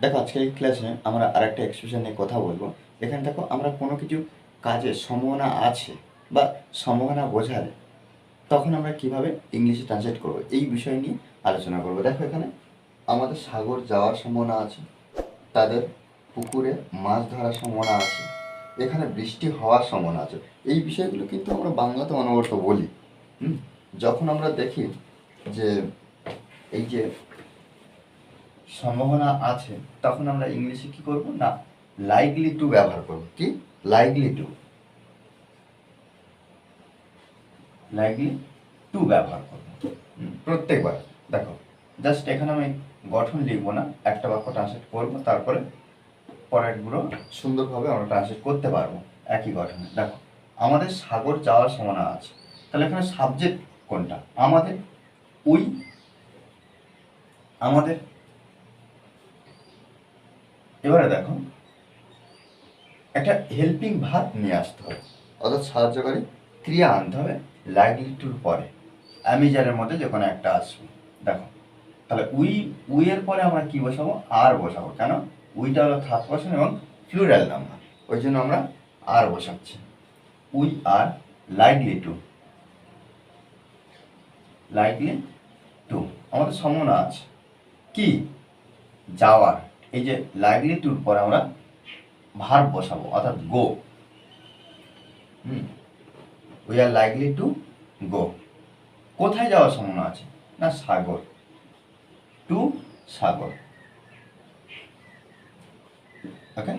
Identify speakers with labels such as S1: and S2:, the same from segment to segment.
S1: দেখো, আজকের এই ক্লাসে আমরা আরেকটা এক্সপ্রেশন নিয়ে কথা বলব। এখানে দেখো, আমরা কোনো কিছু কাজের সম্ভাবনা আছে বা সম্ভাবনা বোঝালে তখন আমরা কীভাবে ইংলিশে ট্রান্সলেট করব, এই বিষয় নিয়ে আলোচনা করব। দেখো এখানে, আমাদের সাগর যাওয়ার সম্ভাবনা আছে, তাদের পুকুরে মাছ ধরার সম্ভাবনা আছে, এখানে বৃষ্টি হওয়ার সম্ভাবনা আছে। এই বিষয়গুলো কিন্তু আমরা বাংলাতে অনবরত বলি, হুম? যখন আমরা দেখি যে এই যে সম্ভাবনা আছে, তখন আমরা ইংলিশে কি করব? না লাইকলি টু ব্যবহার করব। কি? লাইকলি টু লাইকলি টু ব্যবহার করব। প্রত্যেকবার। দেখো জাস্ট এখানে আমি গঠন লিখব না, একটা বাক্য ট্রান্সলেট করব, তারপরে পরেরগুলো সুন্দরভাবে আমরা ট্রান্সলেট করতে পারব একই গঠনে। দেখো, আমাদের সাগর যাওয়ার সম্ভাবনা আছে। তাহলে এখানে সাবজেক্ট কোনটা? আমাদের উই আমাদের এবারে দেখো, একটা হেল্পিং ভাব নিয়ে আসতে হবে। অর্থাৎ সাহায্যকারী ক্রিয়া আনতে হবে লাইকলি টুর পরে। অ্যামিজারের মধ্যে যে কোনো একটা আসবে। দেখো, তাহলে উই উইয়ের পরে আমরা কি বসাবো? আর বসাবো। কেন? উইটা হলো থার্ড পার্সন এবং ফ্লুরাল নাম্বার ওই জন্য আমরা আর বসাচ্ছি। We are likely to likely to আমাদের সম্ভাবনা আছে। কি? যাওয়ার। এই যে লাইকলি টুর পরে আমরা ভার বসাবো, অর্থাৎ go. Hmm? We are likely to go কোথায় যাওয়ার সম্ভাবনা আছে? না, সাগর। টু সাগর। ওকে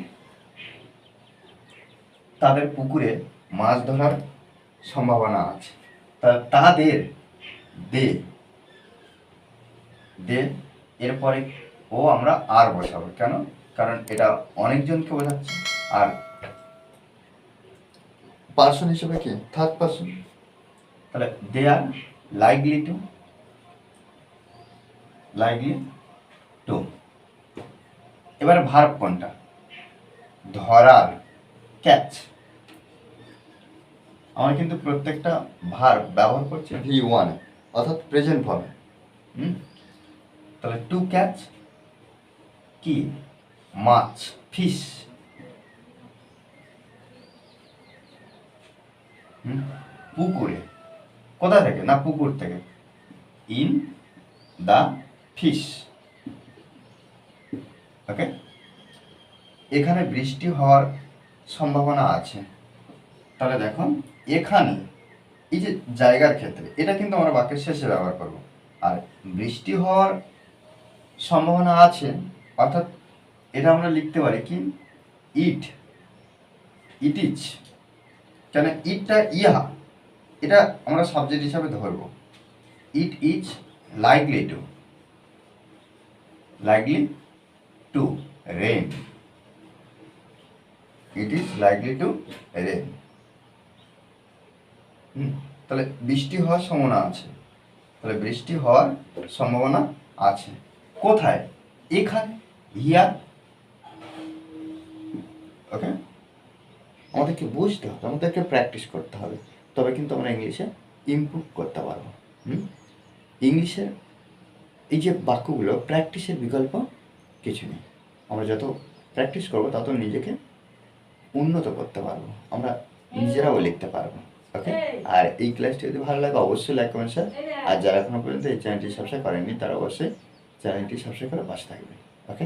S1: তাদের পুকুরে মাছ ধরার সম্ভাবনা আছে। তাদের দে। দে, এরপরে ও আমরা আর বসাবো। কেন? কারণ এটা অনেকজনকে বোঝাচ্ছে। আর পার্সন হিসেবে কি? থার্ড পার্সন তাহলে they are likely to likely to এবার ভার্ব কোনটা? ধরার ক্যাচ আমরা কিন্তু প্রত্যেকটা ভার্ব ব্যবহার করছি। ভি ওয়ান অর্থাৎ প্রেজেন্ট ফর্মে হুম? তাহলে টু ক্যাচ কি? মাছ, ফিশ। পুকুরে। কোথা থেকে? না পুকুর থেকে? In the fish. ওকে? এখানে বৃষ্টি হওয়ার সম্ভাবনা আছে। তাহলে দেখো, এখানে, এই যে জায়গার ক্ষেত্রে, এটা কিন্তু আমরা বাক্যের শেষে ব্যবহার করব। আর বৃষ্টি হওয়ার সম্ভাবনা আছে অর্থাৎ এটা আমরা লিখতে পারি কি? ইট ইট ইজ কেন ইটটা ইহা, এটা আমরা সাবজেক্ট হিসাবে ধরবো। It is likely to likely to rain it is likely to rain তাহলে বৃষ্টি হওয়ার সম্ভাবনা আছে। তাহলে বৃষ্টি হওয়ার সম্ভাবনা আছে। কোথায়? এখানে। হিয়ার ওকে আমাদেরকে বুঝতে হবে আমাদেরকে প্র্যাকটিস করতে হবে। তবে কিন্তু আমরা ইংলিশে ইমপ্রুভ করতে পারব। হুম? ইংলিশে এই যে বাক্যগুলো প্র্যাকটিসের বিকল্প কিছু নেই। আমরা যত প্র্যাকটিস করব তত নিজেকে উন্নত করতে পারব। আমরা নিজেরাও লিখতে পারব। ওকে আর এই ক্লাসটি যদি ভালো লাগে অবশ্যই লাইক কমেন্ট শেয়ার আর যারা এখনও পর্যন্ত এই চ্যানেলটি সাবস্ক্রাইব করেননি তারা অবশ্যই চ্যানেলটি সাবস্ক্রাইব করে পাশে থাকবে ওকে